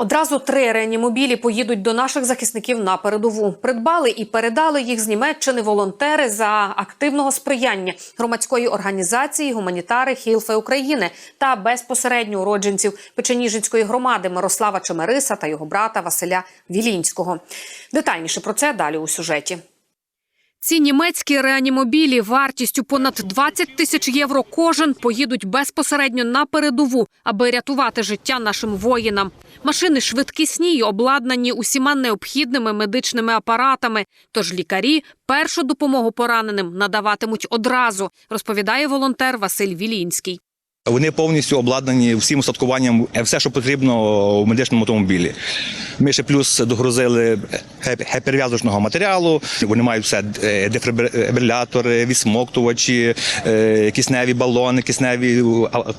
Одразу три реанімобілі поїдуть до наших захисників на передову. Придбали і передали їх з Німеччини волонтери за активного сприяння громадської організації гуманітари Хілфе України та безпосередньо уродженців Печеніжинської громади Мирослава Чемериса та його брата Василя Вілінського. Детальніше про це далі у сюжеті. Ці німецькі реанімобілі вартістю понад 20 тисяч євро кожен поїдуть безпосередньо на передову, аби рятувати життя нашим воїнам. Машини швидкісні й обладнані усіма необхідними медичними апаратами. Тож лікарі першу допомогу пораненим надаватимуть одразу, розповідає волонтер Василь Вілінський. Вони повністю обладнані всім устаткуванням, е, все, що потрібно в медичному автомобілі. Ми ще плюс догрузили ге- перев'язочного матеріалу. Вони мають все е, дефібрилятори, відсмоктувачі, е, кисневі балони, кисневі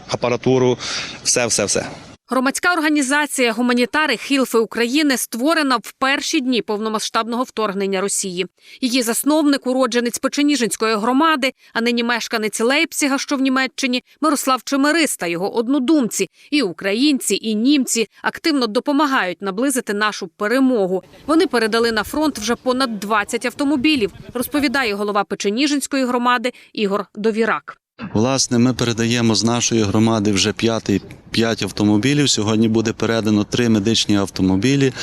апаратуру. Все, все, все. Громадська організація гуманітари Хілфи України створена в перші дні повномасштабного вторгнення Росії. Її засновник, уродженець Печеніжинської громади, а нині мешканець Лейпціга, що в Німеччині, Мирослав Чемерис та його однодумці, і українці, і німці активно допомагають наблизити нашу перемогу. Вони передали на фронт вже понад 20 автомобілів, розповідає голова Печеніжинської громади Ігор Довірак. Власне, ми передаємо з нашої громади вже п'ятий. П'ять автомобілів. Сьогодні буде передано три медичні автомобілі.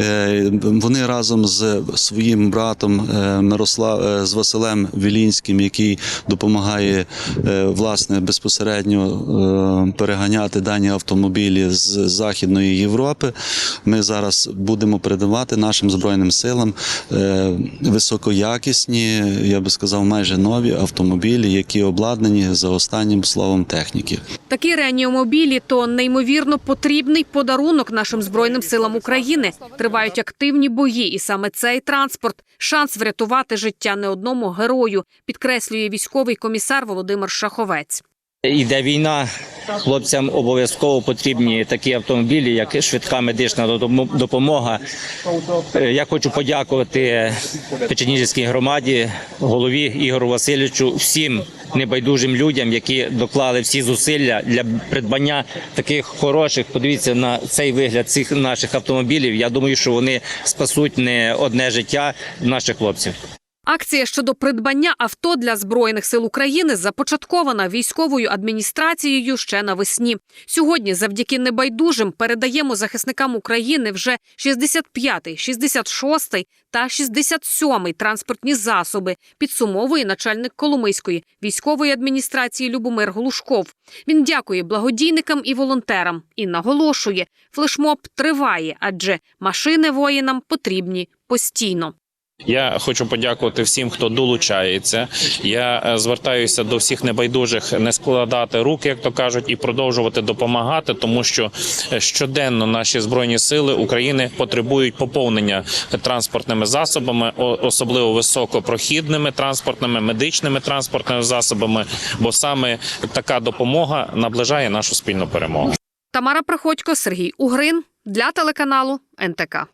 Е, Вони разом з своїм братом е, Мирослав е, з Василем Вілінським, який допомагає власне безпосередньо переганяти дані автомобілі з Західної Європи. Ми зараз будемо передавати нашим збройним силам високоякісні, я би сказав, майже нові автомобілі, які обладнані за останнім словом техніки. Такі реанімобілі то неймовірно потрібний подарунок нашим збройним силам України. Тривають активні бої, і саме цей транспорт шанс врятувати життя не одному герою, підкреслює військовий комісар Володимир Шаховець. Іде війна, хлопцям обов'язково потрібні такі автомобілі, як швидка медична допомога. Е, Я хочу подякувати Печеніжській громаді, голові Ігору Васильовичу, всім небайдужим людям, які доклали всі зусилля для придбання таких хороших. Подивіться на цей вигляд цих наших автомобілів. Я думаю, що вони спасуть не одне життя наших хлопців. Акція щодо придбання авто для збройних сил України започаткована військовою адміністрацією ще навесні. Сьогодні, завдяки небайдужим, передаємо захисникам України вже 65-й, 66-й та 67-й транспортні засоби. Підсумовує начальник Коломийської військової адміністрації Любомир Глушков. Він дякує благодійникам і волонтерам і наголошує, флешмоб триває, адже машини воїнам потрібні постійно. Я хочу подякувати всім, хто долучається. Я е, звертаюся до всіх небайдужих не складати руки, як то кажуть, і продовжувати допомагати, тому що е, щоденно наші збройні сили України потребують поповнення транспортними засобами, особливо високопрохідними транспортними, медичними транспортними засобами, бо саме така допомога наближає нашу спільну перемогу. Тамара Приходько, Сергій Угрин для телеканалу НТК.